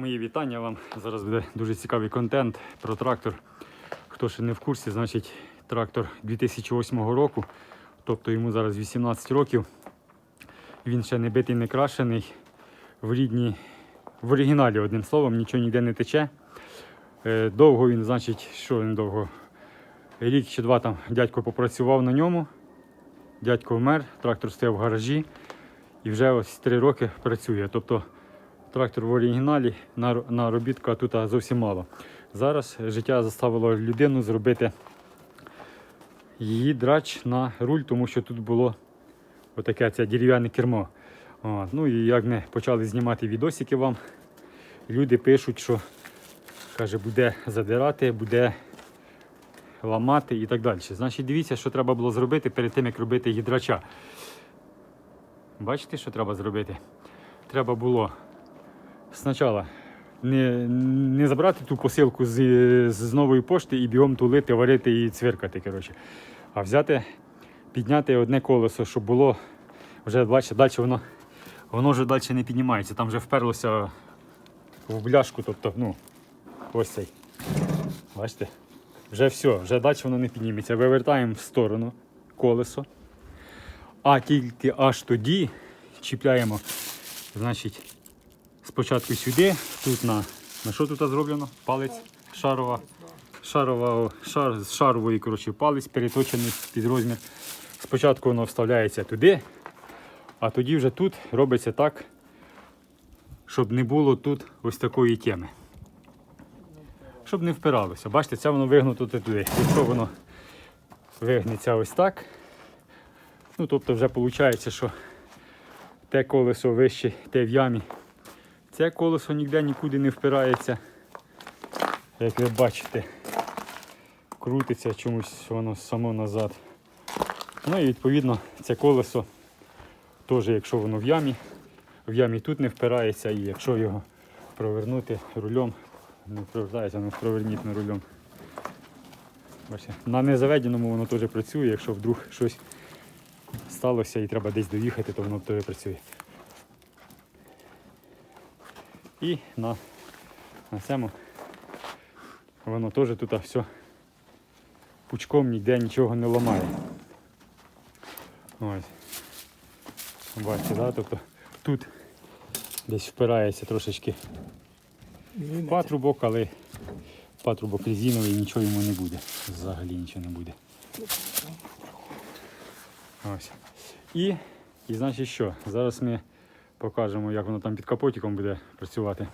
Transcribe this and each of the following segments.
Мої вітання вам. Зараз буде дуже цікавий контент про трактор. Хто ще не в курсі, значить трактор 2008 року, тобто йому зараз 18 років. Він ще не битий, не крашений. В рідній, в оригіналі, одним словом, нічого ніде не тече. Е, Довго він, значить, що він довго? Рік чи два там дядько попрацював на ньому. Дядько вмер, трактор стояв в гаражі і вже ось три роки працює. Тобто трактор в оригіналі, на- наробітка тут зовсім мало. Зараз життя заставило людину зробити її драч на руль, тому що тут було отаке це дерев'яне кермо. От. Ну і як ми почали знімати відосики вам, люди пишуть, що каже, буде задирати, буде ламати і так далі. Значить, дивіться, що треба було зробити перед тим, як робити гідрача. Бачите, що треба зробити? Треба було спочатку не, не забрати ту посилку з, з нової пошти і бігом тулити, варити і цвиркати. Коротше. А взяти, підняти одне колесо, щоб було вже бачите, далі воно, воно вже далі не піднімається. Там вже вперлося в бляшку, тобто, ну, ось цей. Бачите? Вже все, вже далі воно не підніметься. Вивертаємо в сторону колесо. А тільки аж тоді чіпляємо, значить, спочатку сюди, тут на, на що тут зроблено? Палець шарова, шарова, шар, з шарової коротше, палець переточений під розмір. Спочатку воно вставляється туди, а тоді вже тут робиться так, щоб не було тут ось такої теми. Щоб не впиралося. Бачите, це воно вигнуто туди. Якщо воно вигнеться ось так, ну тобто вже виходить, що те колесо вище, те в ямі. Це колесо ніде нікуди не впирається. Як ви бачите, крутиться чомусь воно само назад. Ну і відповідно це колесо теж, якщо воно в ямі, в ямі тут не впирається, і якщо його провернути рулем, не провертається, не проверніть на рулем. Бачите, на незаведеному воно теж працює, якщо вдруг щось сталося і треба десь доїхати, то воно теж працює. І на, на цьому воно теж тут все пучком ніде нічого не ламає. Ось. Бачите, да? тобто тут десь впирається трошечки патрубок, але патрубок резиновий, нічого йому не буде. Взагалі нічого не буде. Ось. І, і значить що? Зараз ми покажемо, як воно там під капотиком буде працювати.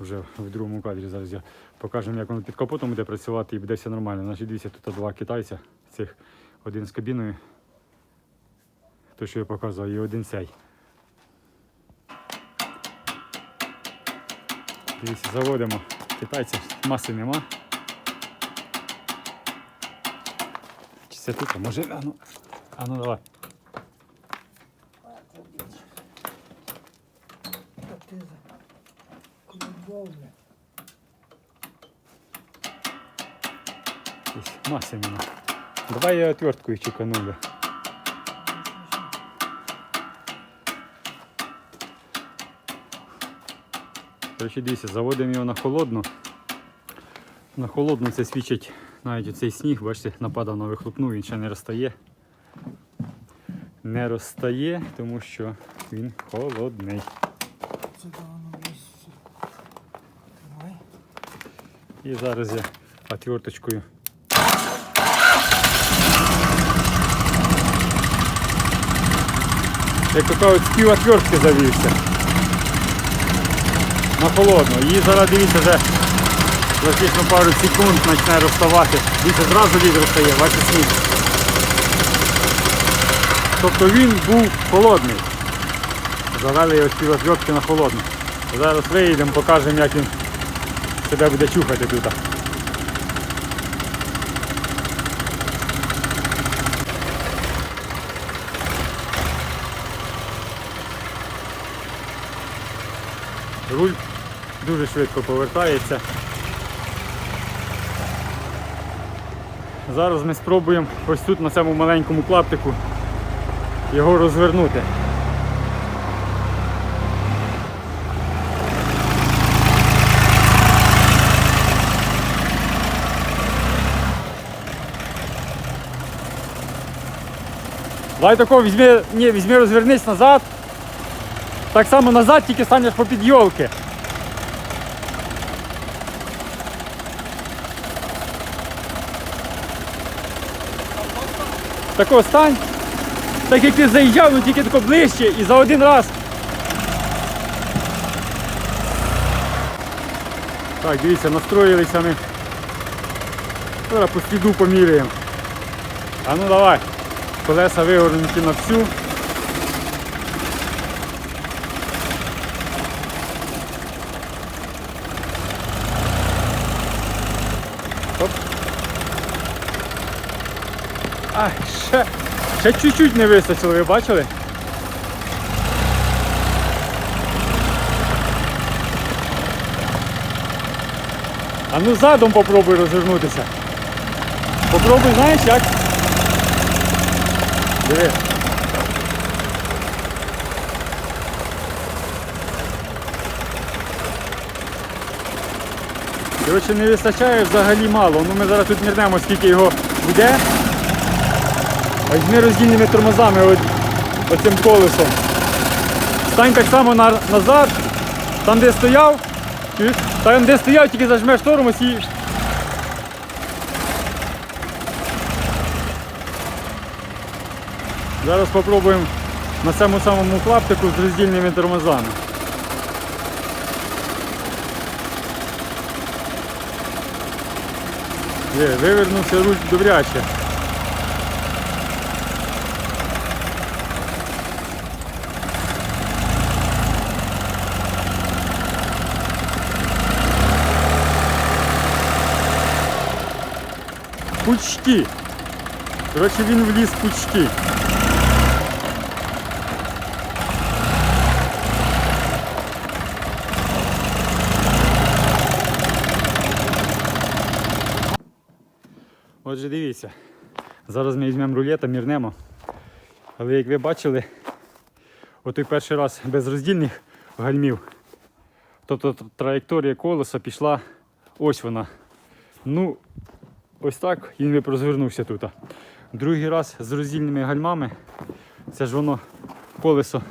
Вже в другому кадрі зараз я покажемо, як воно під капотом буде працювати і буде все нормально. Значить, дивіться, тут два китайця, цих один з кабіною, той, що я показував, і один цей. Дивіться, заводимо китайців, маси нема. Чи це тут? Може, а ну, а ну давай. Здесь маси нема. Давай я отверткою чеканули. Короче, дивіться, заводимо його на холодну. На холодну це свідчить навіть цей сніг, бачите, нападав на вихлопну, він ще не розтає. Не розтає, тому що він холодний. Сюда воно весь. Давай. І зараз я отверточкою. Як то кажуть, з отвертки завівся. На холодну. Її зараз дивіться вже практично пару секунд почне розставати. Дивіться, зразу лід розстає, бачите сніг. Тобто він був холодний. Завели його з пів отвертки на холодну. Зараз виїдемо, покажемо, як він себе буде чухати тут. Руль дуже швидко повертається. Зараз ми спробуємо ось тут на цьому маленькому клаптику його розвернути. Давай тако візьми, ні, візьми, розвернись назад. Так само назад, тільки станеш по підйолки. Тако стань. Так як ти заїжджав, ну тільки тако ближче і за один раз. Так, дивіться, настроїлися ми. Зараз по сліду поміряємо. А ну давай. Колеса вигорнуті на всю. Оп. Ай, ще, ще чуть-чуть не вистачило, ви бачили? А ну задом попробуй розвернутися. Попробуй, знаєш як? Диви. Коротше, не вистачає взагалі мало. Ну ми зараз тут мірнемо, скільки його буде. Візьми роздільними тормозами от, оцим колесом. Стань так само на, назад, там де стояв, там де стояв, тільки зажмеш тормоз і Зараз спробуємо на цьому самому клаптику з роздільними тормозами. Є, вивернувся руль добряче. Пучки. Коротше, він вліз пучки. Отже, дивіться. Зараз ми візьмемо рулета, мірнемо. Але як ви бачили, отой перший раз без роздільних гальмів. Тобто траєкторія колеса пішла ось вона. Ну, ось так він би розвернувся тут. Другий раз з роздільними гальмами. Це ж воно колесо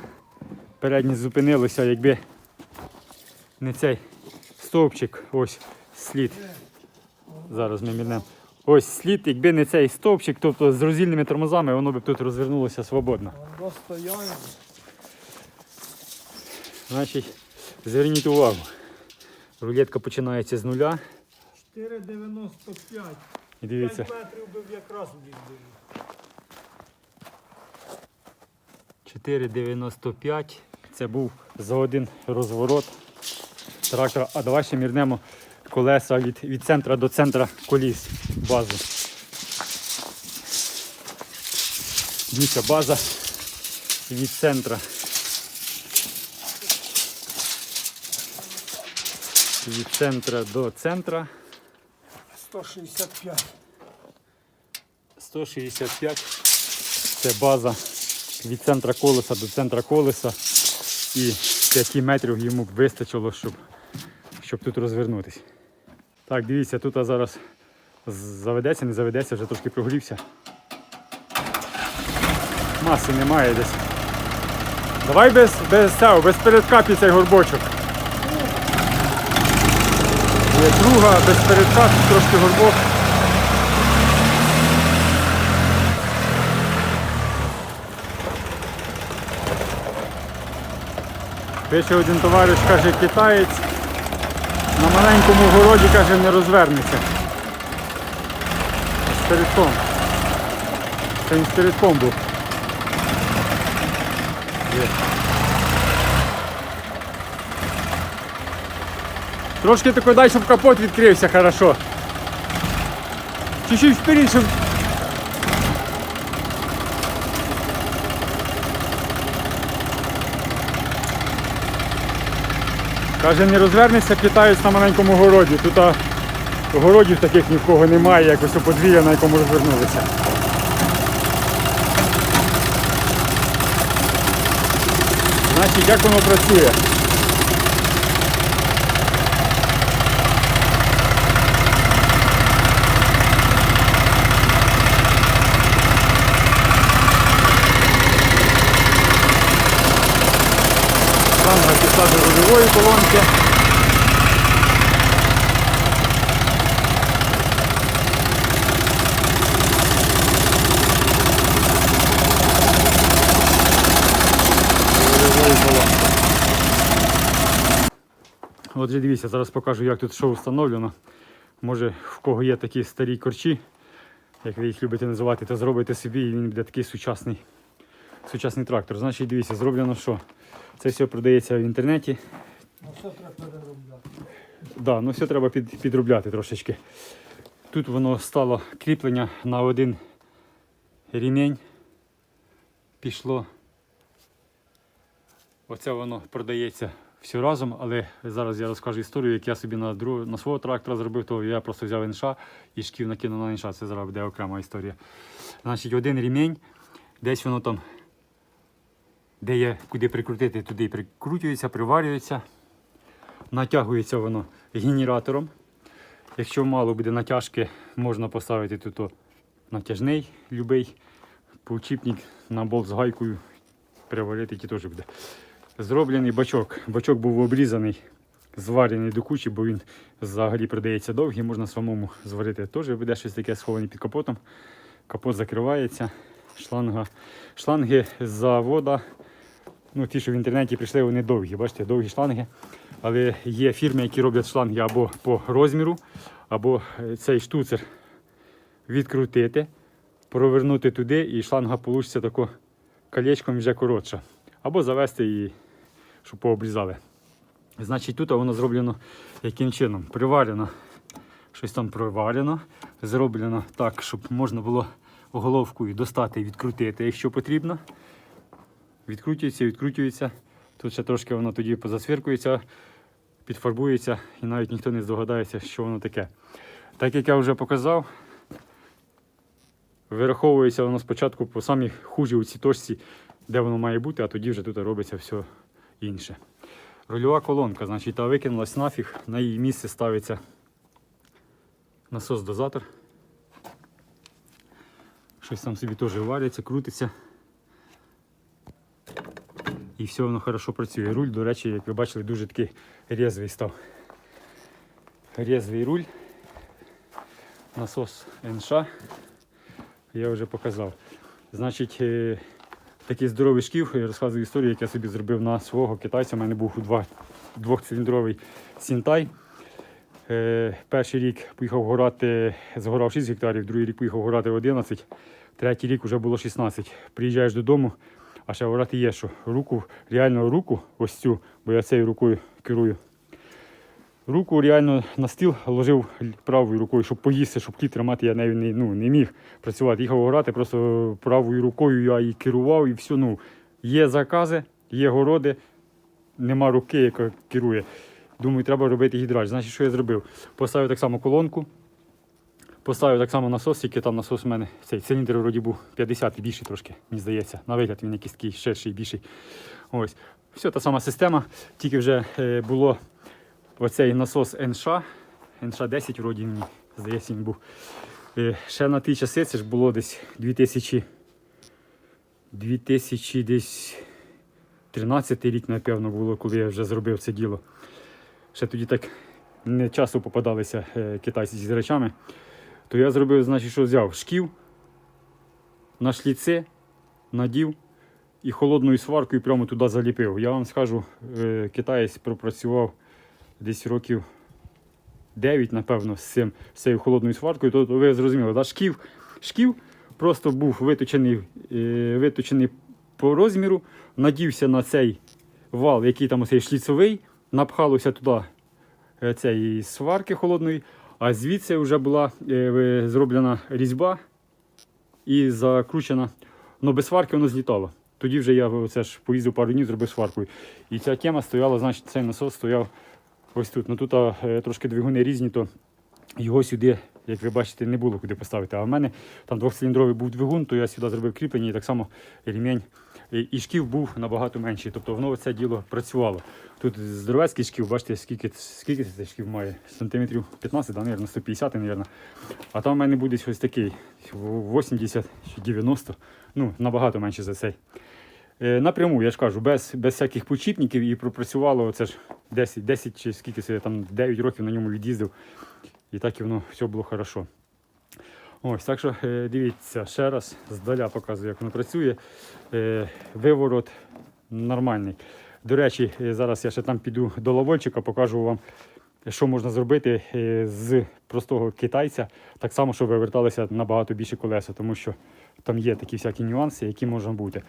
переднє зупинилося, якби не цей стовпчик, ось слід. Зараз ми мірнемо. Ось слід, якби не цей стовпчик, тобто з роздільними тормозами, воно б тут розвернулося свободно. Воно. Значить, зверніть увагу. Рулетка починається з нуля. 4,95. І дивіться, 5 метрів би якраз влізли. 4,95. Це був за один розворот трактора. А давай ще мірнемо колеса від, від центра до центра коліс. Базу. Дивіться, база від центра. Від центра до центра 165. 165. Це база від центра колеса до центра колеса. І 5 метрів йому б вистачило, щоб, щоб тут розвернутися. Так, дивіться, тут зараз заведеться, не заведеться, вже трошки прогрівся. Маси немає десь. Давай без, без цього, без передка під цей горбочок. Є друга, без передка, трошки горбок. Пише один товариш, каже, китаєць на маленькому городі, каже, не розвернеться. З передком. Це він з був. Є. Трошки тако дай, щоб капот відкрився хорошо. Чуть-чуть вперед, щоб Каже, не розвернеться, китаєць на маленькому городі. Тут а, городів таких ні в кого немає, якось у подвір'я, на якому розвернулися. Значить, як воно працює? Колонки. Рульовою колонкою. Отже, дивіться, зараз покажу, як тут що встановлено. Може, в кого є такі старі корчі, як ви їх любите називати, то зробите собі і він буде такий сучасний, сучасний трактор. Значить, дивіться, зроблено що? Це все продається в інтернеті. Ну все треба переробляти. Да, ну все треба під, підробляти трошечки. Тут воно стало кріплення на один рівень. Пішло. Оце воно продається все разом, але зараз я розкажу історію, як я собі на, друг, на свого трактора зробив, то я просто взяв інша і шків накинув на інша. Це зараз буде окрема історія. Значить, один рівень, десь воно там, де є куди прикрутити, туди і прикручується, приварюється. Натягується воно генератором. Якщо мало буде натяжки, можна поставити тут натяжний любий повчіпник на болт з гайкою приварити ті теж буде. Зроблений бачок. Бачок був обрізаний, зварений до кучі, бо він взагалі продається довгий, можна самому зварити. Теж буде щось таке сховане під капотом. Капот закривається, шланга. Шланги завода. Ну, ті, що в інтернеті прийшли, вони довгі. Бачите, довгі шланги. Але є фірми, які роблять шланги або по розміру, або е, цей штуцер відкрутити, провернути туди, і шланга вийде тако колечком вже коротша. Або завести її, щоб пообрізали. Значить, тут воно зроблено яким чином? Приварено. Щось там приварено. Зроблено так, щоб можна було головкою достати і відкрутити, якщо потрібно. Відкручується, відкручується. Тут ще трошки воно тоді позасвіркується, підфарбується і навіть ніхто не здогадається, що воно таке. Так як я вже показав, вираховується воно спочатку по самій хужій у цій точці, де воно має бути, а тоді вже тут робиться все інше. Рульова колонка, значить, та викинулась нафіг, на її місце ставиться насос-дозатор. Щось там собі теж вариться, крутиться. І все воно хорошо працює. Руль, до речі, як ви бачили, дуже такий різвий став. Різвий руль. Насос НШ. Я вже показав. Значить, е, такий здоровий шків, я розказую історію, як я собі зробив на свого китайця. У мене був два, двохциліндровий Сінтай. Е, перший рік поїхав горати, згорав 6 гектарів, другий рік поїхав горати 11, третій рік вже було 16. Приїжджаєш додому, а ще горати є, що руку, реально руку, ось цю, бо я цією рукою керую. Руку реально на стіл ложив правою рукою, щоб поїсти, щоб ті тримати, я нею не, ну, не міг працювати. Їхав горати, просто правою рукою я і керував, і все. Ну, є закази, є городи, нема руки, яка керує. Думаю, треба робити гідрач. Значить, що я зробив? Поставив так само колонку, поставив так само насос, тільки там насос у мене цей циліндр вроді був 50 і більший трошки, мені здається. На вигляд він якийсь такий ширший, більший. Ось. Все, та сама система, тільки вже е, було оцей насос НШ, НШ-10 вроді мені, здається, він був. Е, ще на ті часи це ж було десь 2000, 2000 десь 13 рік, напевно, було, коли я вже зробив це діло. Ще тоді так не часто попадалися е, китайці з речами. То я зробив, значить, що взяв шків на шліце, надів і холодною сваркою прямо туди заліпив. Я вам скажу, е, китаєць пропрацював десь років 9, напевно, з цим з цією холодною сваркою, то, ви зрозуміли, да? шків, шків просто був виточений, е, виточений по розміру, надівся на цей вал, який там оцей шліцовий, напхалося туди е, цієї сварки холодної, а звідси вже була е, зроблена різьба і закручена. Ну, без сварки воно злітало. Тоді вже я оце ж поїздив пару днів, зробив сваркою. І ця тема стояла, значить, цей насос стояв ось тут. Ну тут а, е, трошки двигуни різні, то його сюди, як ви бачите, не було куди поставити. А в мене там двохциліндровий був двигун, то я сюди зробив кріплення і так само ремінь. І, шків був набагато менший. Тобто воно це діло працювало. Тут здоровецький шків, бачите, скільки, скільки цей шків має? Сантиметрів 15, да, наверное, 150, наверное. А там в мене буде ось такий 80 чи 90, ну, набагато менше за цей. Е, напряму, я ж кажу, без, без всяких почіпників і пропрацювало це ж 10, 10 чи скільки це там 9 років на ньому від'їздив. І так і воно все було хорошо. Ось, так що е, дивіться, ще раз здаля показую, як воно працює. Е, виворот нормальний. До речі, е, зараз я ще там піду до лавольчика, покажу вам, що можна зробити з простого китайця, так само, щоб виверталися набагато більше колеса, тому що там є такі всякі нюанси, які можуть бути.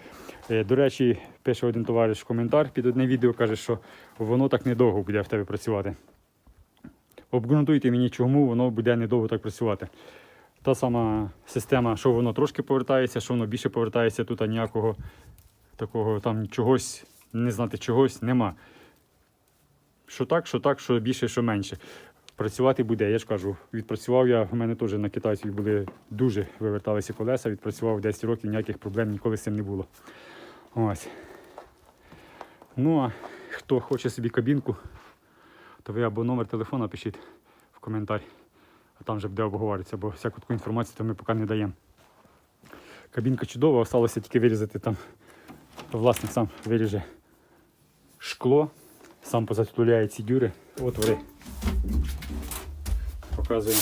До речі, пише один товариш коментар під одне відео, каже, що воно так недовго буде в тебе працювати. Обґрунтуйте мені, чому воно буде недовго так працювати. Та сама система, що воно трошки повертається, що воно більше повертається, тут ніякого такого там чогось, не знати чогось нема. Що так, що так, що більше, що менше. Працювати буде, я ж кажу, відпрацював я, в мене теж на китайців були дуже виверталися колеса, відпрацював 10 років, ніяких проблем ніколи з цим не було. Ось. Ну а хто хоче собі кабінку, то ви або номер телефона пишіть в коментар, а там вже буде обговорюватися, бо всяку таку інформацію то ми поки не даємо. Кабінка чудова, осталося тільки вирізати там. Власник сам виріже шкло, сам позатуляє ці дюри, отвори. Показуємо.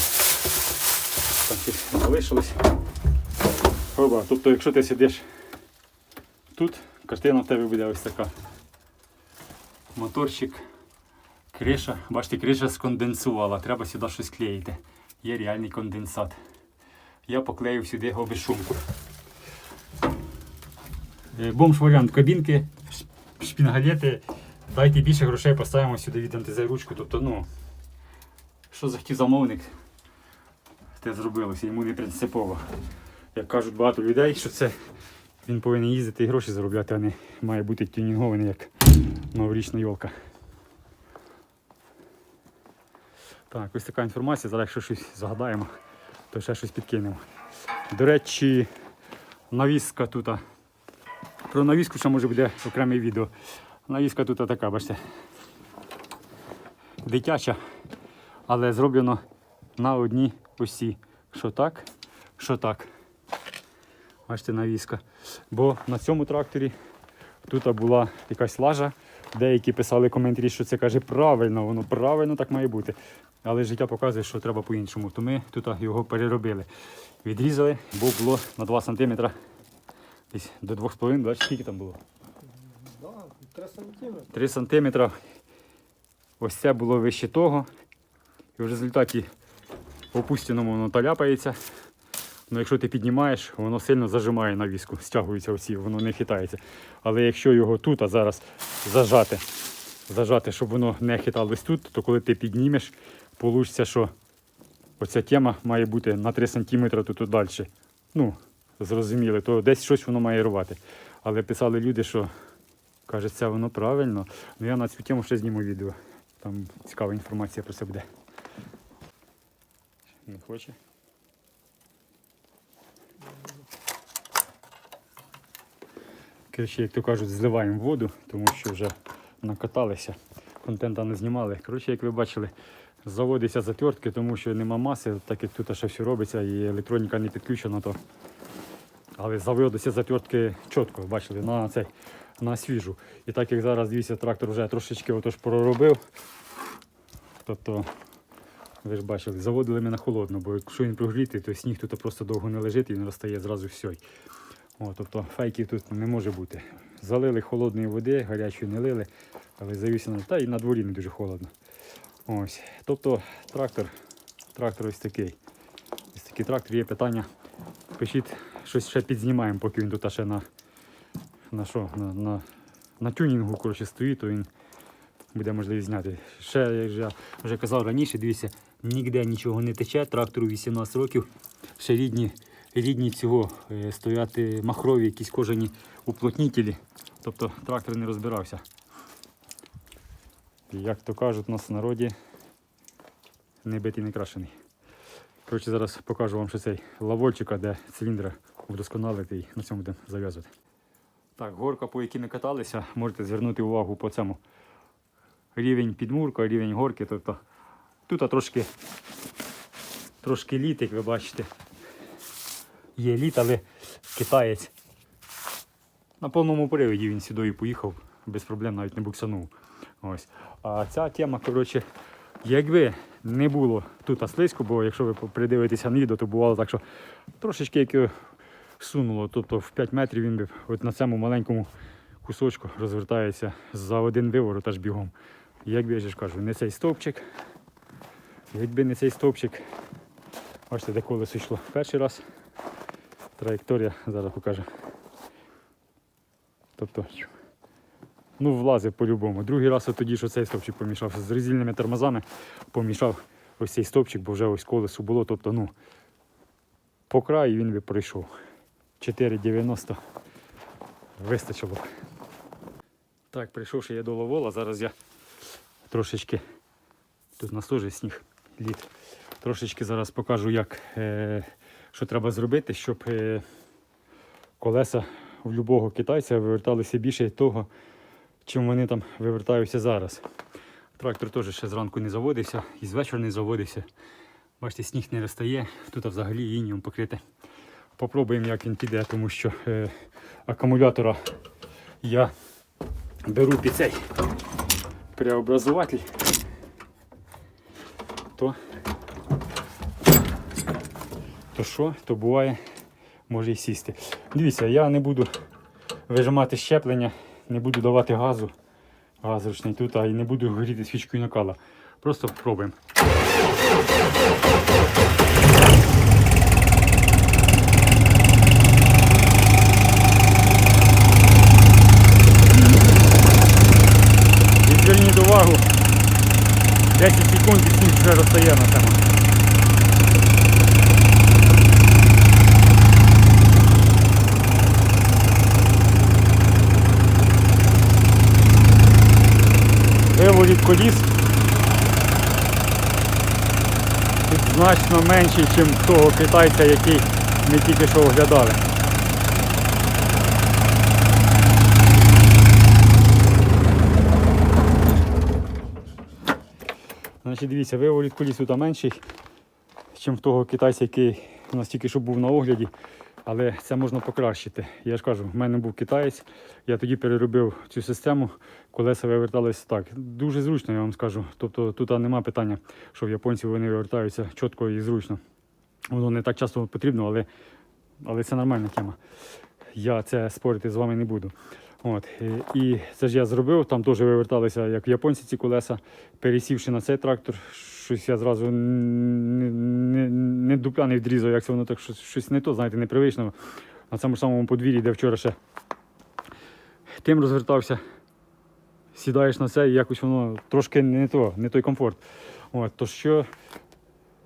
Там щось залишилось. Оба. Тобто, якщо ти сидиш тут, картина в тебе буде ось така. Моторчик, криша. Бачите, криша сконденсувала, треба сюди щось клеїти. Є реальний конденсат. Я поклеїв сюди його безшумку. Е, Бомж варіант кабінки, шпінгалети. Дайте більше грошей, поставимо сюди від антизайручку. Тобто, ну, що захотів замовник, те зробилося, йому не принципово. Як кажуть багато людей, що це він повинен їздити і гроші заробляти, а не має бути тюнінгований як новорічна йолка. Так, ось така інформація. Зараз якщо щось загадаємо, то ще щось підкинемо. До речі, навіска тут. Про навіску ще може буде окреме відео. Навіска тут така, бачите. Дитяча, але зроблено на одній осі. Що так, що так. Бачите, навіска. Бо на цьому тракторі тут була якась лажа. Деякі писали коментарі, що це каже правильно, воно правильно так має бути. Але життя показує, що треба по-іншому. То ми тут його переробили. Відрізали, бо було на 2 см. Десь до 2,5, бачите, скільки там було? 3 сантиметри. 3 см. Ось це було вище того. І в результаті опустяному воно таляпається. Ну, якщо ти піднімаєш, воно сильно зажимає навіску, стягується оці, воно не хитається. Але якщо його тут, а зараз зажати, зажати, щоб воно не хиталось тут, то коли ти піднімеш, вийде, що оця тема має бути на 3 см тут далі. Ну, зрозуміли, то десь щось воно має рвати. Але писали люди, що каже, це воно правильно. Ну я на цю тему ще зніму відео. Там цікава інформація про це буде. Не хоче. Коротше, як то кажуть, зливаємо воду, тому що вже накаталися, контента не знімали. Коротше, як ви бачили, заводиться затвертки, тому що нема маси, так як тут ще все робиться і електроніка не підключена, то але заводиться затвертки чітко, бачили, на цей, на свіжу. І так як зараз дивіться, трактор вже трошечки отож проробив. Тобто, ви ж бачили, заводили ми на холодно, бо якщо він прогрітий, то сніг тут просто довго не лежить і він розтає зразу все. О, тобто фейків тут не може бути. Залили холодної води, гарячої не лили, але завісено, та і на дворі не дуже холодно. Ось. Тобто трактор, трактор ось такий. Ось такий трактор, є питання. Пишіть, щось ще підзнімаємо, поки він тут ще на, на, що, на, на, на тюнінгу коротше, стоїть, то він буде можливість зняти. Ще, як я вже казав раніше, дивіться, ніде нічого не тече, трактору 18 років, ще рідні, рідні цього е, стояти махрові якісь кожані уплотнітелі. Тобто трактор не розбирався. Як то кажуть у нас в народі, не битий, не крашений. Коротше, зараз покажу вам ще цей лавольчика, де циліндра вдосконалити і на цьому будемо зав'язувати. Так, горка, по якій ми каталися, можете звернути увагу по цьому. Рівень підмурка, рівень горки. Тобто тут трошки, трошки літ, як ви бачите. Є літ, але китаєць на повному приводі він сюди поїхав без проблем, навіть не буксанув. Ось. А ця тема, коротше, якби не було тут слизько, бо якщо ви придивитеся на відео, то бувало так, що трошечки як сунуло, тобто в 5 метрів він би от на цьому маленькому кусочку розвертається за один виворот аж бігом. Якби я ж кажу, не цей стовпчик, якби не цей стовпчик, бачите, де колесо йшло перший раз. Траєкторія зараз покаже. Тобто, ну, влазив по-любому. Другий раз тоді, що цей стовпчик помішався з резильними тормозами, помішав ось цей стовпчик, бо вже ось колесо було. Тобто, ну, по краю він би пройшов. 4,90 вистачило. Так, прийшовши я до Ловола, зараз я трошечки, тут у нас теж сніг, лід, трошечки зараз покажу, як, е, що треба зробити, щоб е, колеса в любого китайця виверталися більше того, чим вони там вивертаються зараз. Трактор теж ще зранку не заводився і з вечора не заводився. Бачите, сніг не розтає, тут взагалі ініум покрите. Попробуємо, як він піде, тому що е, акумулятора я беру під цей преобразователь, то, то що, то буває, може і сісти. Дивіться, я не буду вижимати щеплення, не буду давати газу, газ ручний тут, а і не буду горіти свічкою накала. Просто пробуємо. І зверніть увагу, 10 секунд і сніг вже розстає на тему. Виворіт коліс тут значно менший, ніж того китайця, який ми тільки що оглядали. Значить, дивіться, виворіт коліс тут менший, ніж в того китайця, який у нас тільки що був на огляді. Але це можна покращити. Я ж кажу, в мене був китаєць, я тоді переробив цю систему, колеса виверталися так. Дуже зручно, я вам скажу. Тобто тут нема питання, що в японців вони вивертаються чітко і зручно. Воно не так часто потрібно, але, але це нормальна тема. Я це спорити з вами не буду. От. е, І це ж я зробив, там теж виверталися, як в японці ці колеса, пересівши на цей трактор, щось я зразу не, не, не дупля не відрізав, як це воно так щось, щось не то, знаєте, непривично. На цьому самому подвір'ї, де вчора ще тим розвертався, сідаєш на це і якось воно трошки не то, не той комфорт. От, то що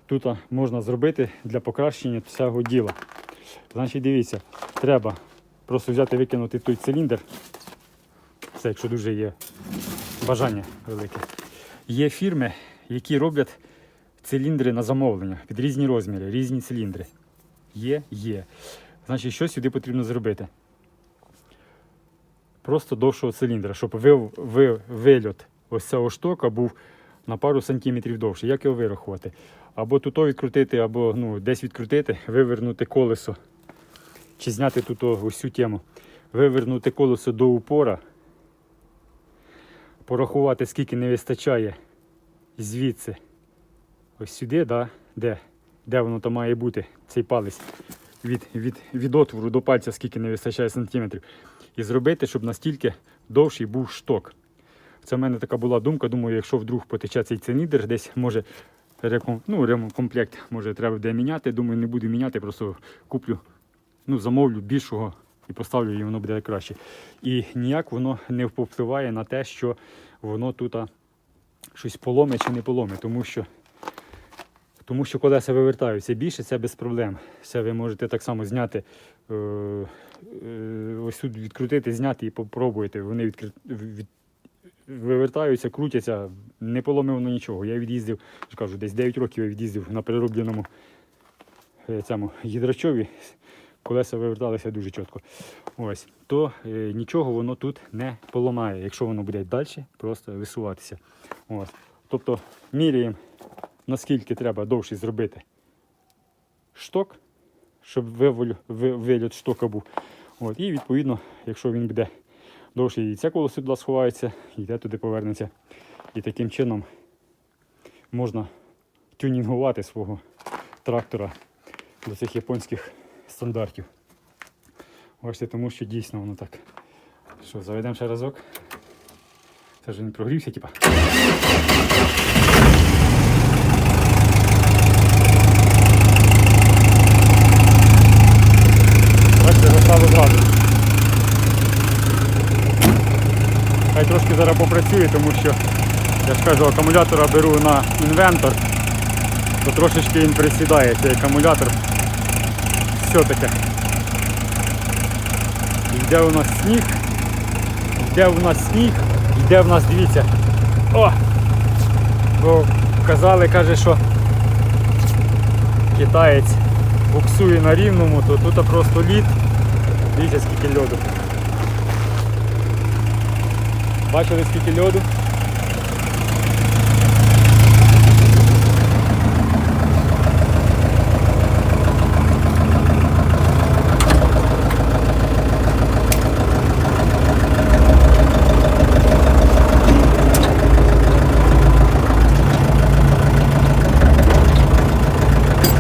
тут можна зробити для покращення цього діла? Значить, дивіться, треба просто взяти, викинути той циліндр. Це якщо дуже є бажання велике. Є фірми, які роблять циліндри на замовлення під різні розміри, різні циліндри. Є, є. Значить, що сюди потрібно зробити? Просто довшого циліндра, щоб ви, ви, вильот ось цього штока був на пару сантиметрів довший. Як його вирахувати? Або тут відкрутити, або ну, десь відкрутити, вивернути колесо. Чи зняти тут ось цю тему. Вивернути колесо до упора, порахувати, скільки не вистачає звідси. Ось сюди, да? де, де воно там має бути, цей палець. Від, від, від отвору до пальця, скільки не вистачає сантиметрів. І зробити, щоб настільки довший був шток. Це в мене така була думка. Думаю, якщо вдруг потече цей циліндр, десь може ну, ремкомплект може треба буде міняти. Думаю, не буду міняти, просто куплю, ну, замовлю більшого і поставлю, і воно буде краще. І ніяк воно не впливає на те, що воно тут щось поломе чи не поломе, тому що. Тому що колеса вивертаються більше, це без проблем. Це ви можете так само зняти, е, е, ось тут відкрутити, зняти і попробуйте. Вони відкри... від... вивертаються, крутяться, не поломив воно нічого. Я від'їздив, кажу, десь 9 років я від'їздив на переробленому е, цьому гідрачові. Колеса виверталися дуже чітко. Ось, то е, нічого воно тут не поламає, якщо воно буде далі просто висуватися. Ось. Тобто міряємо наскільки треба довший зробити шток, щоб виволю- ви- виліт штока був. От, і відповідно, якщо він буде довший, і це колесо туди сховається, і те туди повернеться. І таким чином можна тюнінгувати свого трактора до цих японських стандартів. Бачите, тому що дійсно воно так. Що, заведемо ще разок. Це ж він прогрівся, типа. Бачите. Хай трошки зараз попрацює, тому що я ж кажу, акумулятора беру на інвентор, то трошечки він присідає цей акумулятор. Все таке. Йде у нас сніг, йде у нас сніг, йде у нас, дивіться. О! Бо казали, каже, що китаєць буксує на рівному, то тут просто лід. Дивіться скільки льоду. Бачили скільки льоду?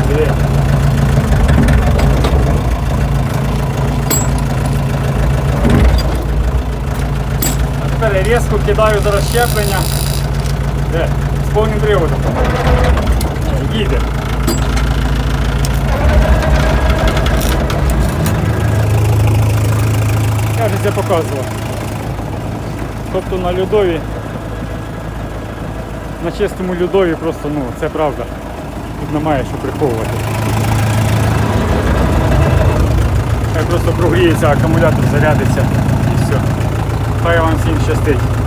Диви. А тепер я різко кидаю зараз щеплення. Де? З повним приводом. Їде. Я вже це показував. Тобто на льодові, на чистому льодові просто, ну, це правда. Тут немає що приховувати. Хай просто прогріється, акумулятор зарядиться і все. Хай вам всім щастить.